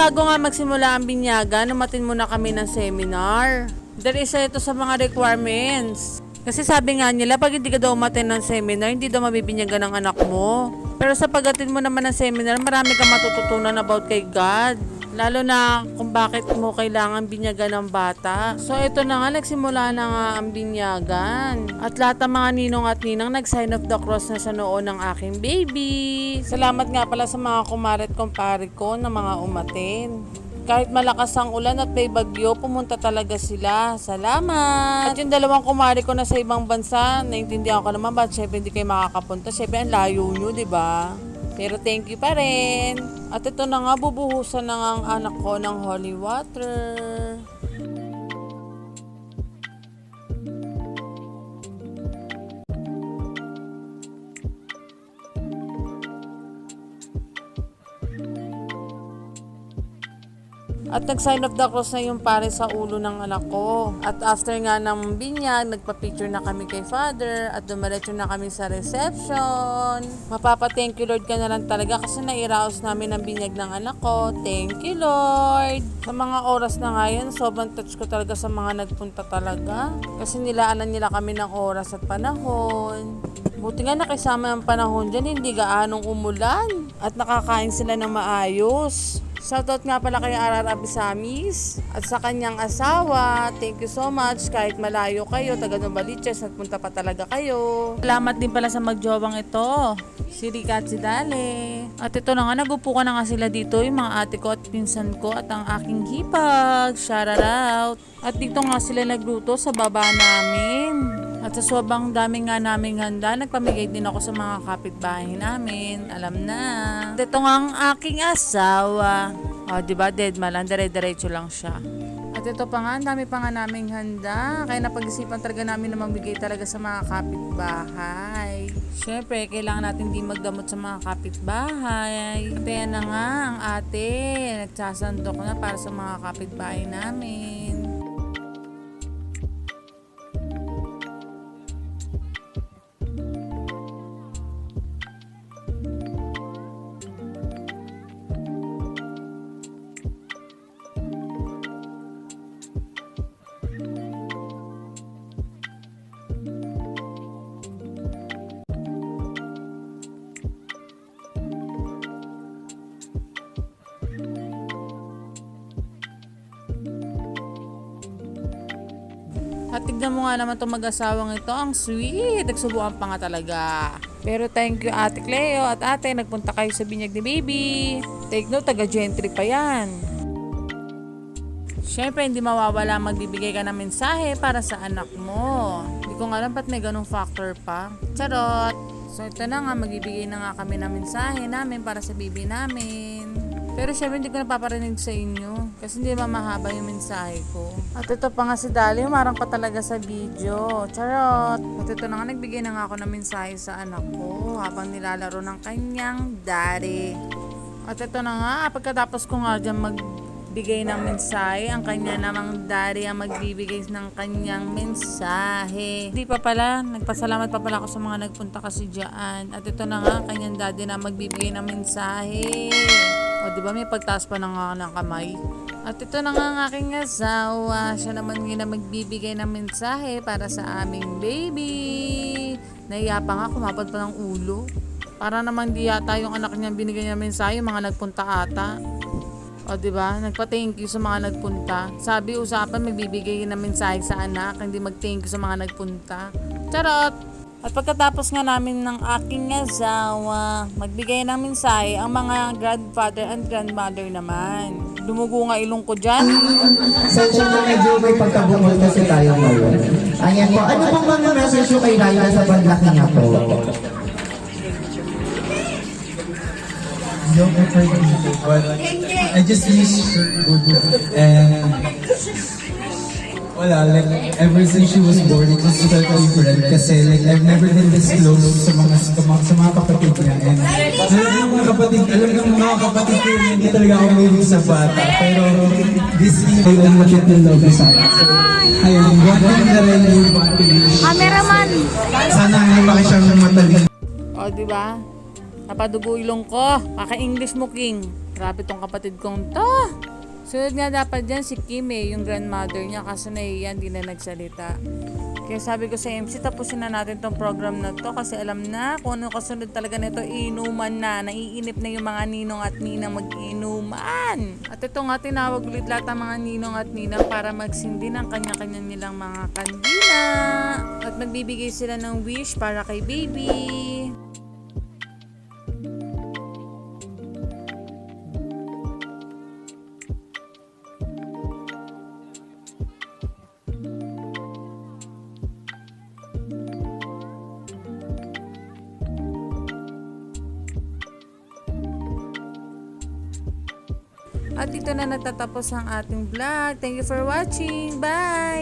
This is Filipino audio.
bago nga magsimula ang binyaga, numatin muna kami ng seminar. Dahil isa ito sa mga requirements. Kasi sabi nga nila, pag hindi ka daw umatin ng seminar, hindi daw mabibinyagan ng anak mo. Pero sa pagatin mo naman ng seminar, marami kang matututunan about kay God. Lalo na kung bakit mo kailangan binyagan ng bata. So ito na nga, nagsimula na nga ang binyagan. At lahat ng mga ninong at ninang nag-sign of the cross na sa noo ng aking baby. Salamat nga pala sa mga kumaret kumpare ko na mga umatin. Kahit malakas ang ulan at may bagyo, pumunta talaga sila. Salamat! At yung dalawang kumari ko na sa ibang bansa, naintindihan ko naman ba't syempre hindi kayo makakapunta. Syempre ang layo nyo, di ba? Pero thank you pa rin. At ito na nga, bubuhusan na nga ang anak ko ng holy water. At nag-sign of the cross na yung pare sa ulo ng anak ko. At after nga ng binyag, nagpa-picture na kami kay father at dumiretso na kami sa reception. Mapapa-thank you Lord ka na lang talaga kasi nairaos namin ang binyag ng anak ko. Thank you Lord! Sa mga oras na ngayon, sobrang touch ko talaga sa mga nagpunta talaga. Kasi nilaanan nila kami ng oras at panahon. Buti nga nakisama ang panahon dyan, hindi gaanong umulan. At nakakain sila ng maayos. Shoutout nga pala kay Arar Abisamis at sa kanyang asawa. Thank you so much. Kahit malayo kayo, taga Novaliches, nagpunta pa talaga kayo. Salamat din pala sa magjobang ito. Si Rika at si Dale. At ito na nga, nagupo na nga sila dito, yung mga ate ko at pinsan ko at ang aking hipag. Shout out. At dito nga sila nagluto sa baba namin. Sa sobrang dami nga naming handa, nagpamigay din ako sa mga kapitbahay namin. Alam na. At ito nga ang aking asawa. O, di ba, dead man lang. Dire-diretso lang siya. At ito pa nga, ang dami pa nga naming handa. Kaya napag-isipan talaga namin na magbigay talaga sa mga kapitbahay. Siyempre, kailangan natin di magdamot sa mga kapitbahay. At ayan na nga, ang ate, nagsasandok na para sa mga kapitbahay namin. At tignan mo nga naman itong mag-asawang ito. Ang sweet. Nagsubukan pa nga talaga. Pero thank you Ate Cleo at ate. Nagpunta kayo sa binyag ni baby. Take note, taga-gentry pa yan. Siyempre, hindi mawawala magbibigay ka ng mensahe para sa anak mo. Hindi ko nga alam ba't may ganong factor pa. Charot! So ito na nga, magbibigay na nga kami ng mensahe namin para sa baby namin. Pero syempre hindi ko napaparinig sa inyo kasi hindi mamahaba yung mensahe ko. At ito pa nga si Dali, umarang pa talaga sa video. Charot! At ito na nga, nagbigay na nga ako ng mensahe sa anak ko habang nilalaro ng kanyang daddy. At ito na nga, pagkatapos ko nga dyan magbigay ng mensahe, ang kanya namang daddy ang magbibigay ng kanyang mensahe. Hindi pa pala, nagpasalamat pa pala ako sa mga nagpunta kasi dyan. At ito na nga, ang kanyang daddy na magbibigay ng mensahe. O, di ba may pagtaas pa ng, nga ng kamay? At ito na nga ang aking asawa. Siya naman nga na magbibigay ng mensahe para sa aming baby. Naiya pa nga, kumapad pa ng ulo. Para naman di yata yung anak niya binigay niya mensahe, mga nagpunta ata. O, di ba? Nagpa-thank you sa mga nagpunta. Sabi, usapan, magbibigay ng mensahe sa anak, hindi mag-thank you sa mga nagpunta. Charot! At pagkatapos nga namin ng aking asawa, magbigay ng mensahe ang mga grandfather and grandmother naman. Dumugo nga ilong ko dyan. Sadya na medyo may pagkabungol kasi tayo ngayon. Ayan po, ano pong mga message nyo kay Laila sa panlaki niya po? Don't to eat it, but I just miss her good and wala, like, ever since she was born, it was totally different kasi like, I've never been this close sa mga, sa mga, sa mga kapatid niya and alam ng mga kapatid, alam ng mga kapatid ko na hindi talaga ako mayroon sa bata pero this year, I will watch it in love sa Ayun, one thing that I wish, Cameraman! sana ay makisya ng matalino O, di ba? Napadugo ilong ko. Kaka-English mo, King. Grabe tong kapatid kong to. Sunod nga dapat dyan si Kim eh, yung grandmother niya kaso nahiya, hindi na nagsalita. Kaya sabi ko sa MC, tapusin na natin tong program na to kasi alam na kung ano kasunod talaga nito, inuman na. Naiinip na yung mga ninong at ninang mag-inuman. At ito nga, tinawag ulit lahat ng mga ninong at ninang para magsindi ng kanya-kanya nilang mga kandila. At magbibigay sila ng wish para kay baby. At dito na natatapos ang ating vlog. Thank you for watching. Bye!